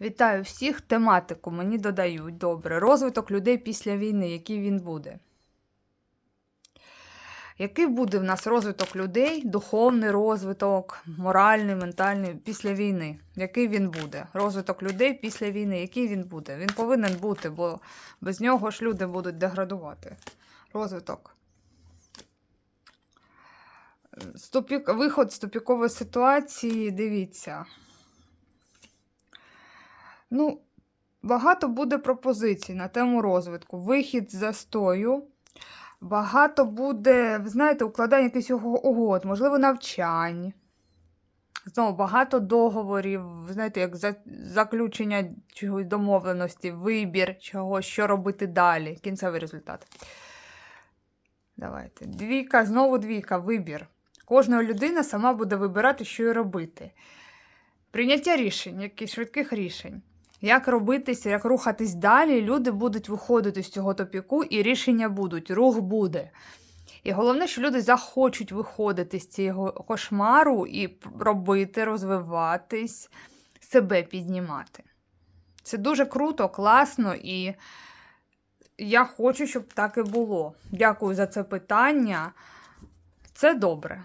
Вітаю всіх. Тематику мені додають. Добре. Розвиток людей після війни, який він буде. Який буде в нас розвиток людей, духовний розвиток, моральний, ментальний після війни? Який він буде? Розвиток людей після війни, який він буде? Він повинен бути, бо без нього ж люди будуть деградувати. Розвиток. З тупік... Виход з тупікової ситуації, дивіться. Ну, багато буде пропозицій на тему розвитку. Вихід з застою. Багато буде, знаєте, укладання якихось угод, можливо, навчань. Знову багато договорів, знаєте, як за- заключення чогось домовленості, вибір чогось, що робити далі, кінцевий результат. Давайте. Двійка, знову двійка, вибір. Кожна людина сама буде вибирати, що їй робити. Прийняття рішень, якихось швидких рішень. Як робитися, як рухатись далі, люди будуть виходити з цього топіку, і рішення будуть, рух буде. І головне, що люди захочуть виходити з цього кошмару і робити, розвиватись, себе піднімати. Це дуже круто, класно, і я хочу, щоб так і було. Дякую за це питання. Це добре.